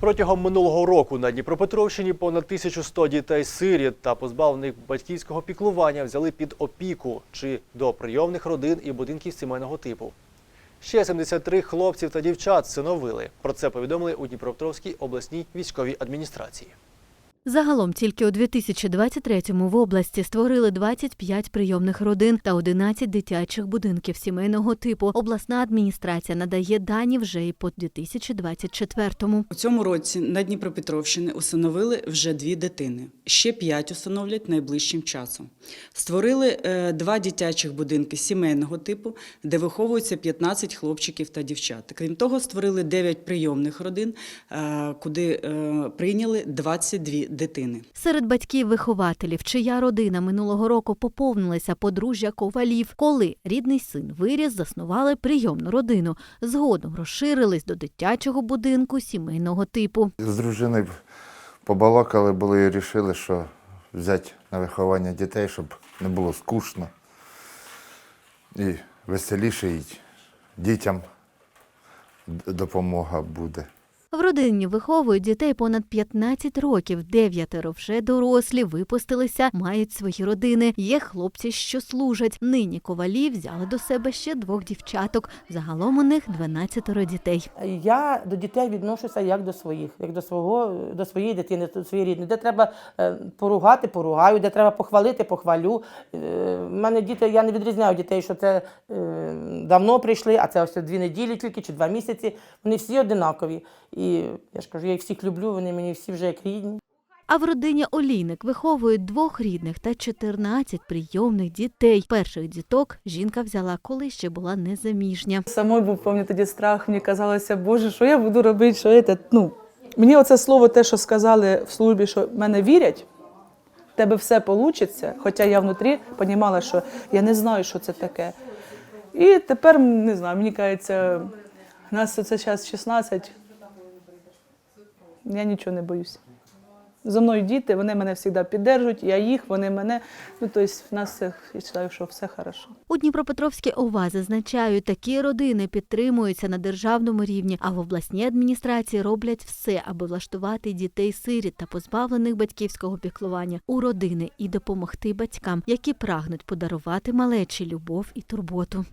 Протягом минулого року на Дніпропетровщині понад 1100 дітей сиріт та позбавлених батьківського піклування взяли під опіку чи до прийомних родин і будинків сімейного типу. Ще 73 хлопців та дівчат синовили. Про це повідомили у Дніпропетровській обласній військовій адміністрації. Загалом тільки у 2023-му в області створили 25 прийомних родин та 11 дитячих будинків сімейного типу. Обласна адміністрація надає дані вже і по 2024-му. У цьому році на Дніпропетровщині усиновили вже дві дитини. Ще п'ять усиновлять найближчим часом. Створили е, два дитячих будинки сімейного типу, де виховуються 15 хлопчиків та дівчат. Крім того, створили 9 прийомних родин, е, куди е, прийняли 22 дитини. Серед батьків-вихователів, чия родина минулого року поповнилася подружжя ковалів, коли рідний син виріс, заснували прийомну родину. Згодом розширились до дитячого будинку сімейного типу. З дружиною побалакали були і вирішили, що взяти на виховання дітей, щоб не було скучно і веселіше, і дітям допомога буде. В родині виховують дітей понад 15 років. Дев'ятеро вже дорослі, випустилися, мають свої родини. Є хлопці, що служать. Нині ковалі взяли до себе ще двох дівчаток. Загалом у них 12 дітей. Я до дітей відношуся як до своїх, як до свого до своєї дитини, до своєї рідної. Де треба е, поругати, поругаю, де треба похвалити, похвалю. Е, В мене діти, я не відрізняю дітей, що це е, давно прийшли, а це ось дві неділі тільки чи два місяці. Вони всі одинакові. І я ж кажу, я їх всіх люблю, вони мені всі вже як рідні. А в родині Олійник виховують двох рідних та 14 прийомних дітей. Перших діток жінка взяла, коли ще була незаміжня. Самой був певний тоді страх. Мені казалося, Боже, що я буду робити, що це. Ну, мені оце слово, те, що сказали в службі, що в мене вірять, в тебе все вийде. Хоча я внутрі розуміла, що я не знаю, що це таке. І тепер не знаю, мені кажеться, нас це зараз 16. Я нічого не боюся. За мною діти, вони мене завжди підтримують, я їх, вони мене. Ну, тобто, в нас все, я вважаю, що все хорошо. У Дніпропетровській ОВА зазначають, такі родини підтримуються на державному рівні, а в обласній адміністрації роблять все, аби влаштувати дітей сиріт та позбавлених батьківського піклування у родини і допомогти батькам, які прагнуть подарувати малечі любов і турботу.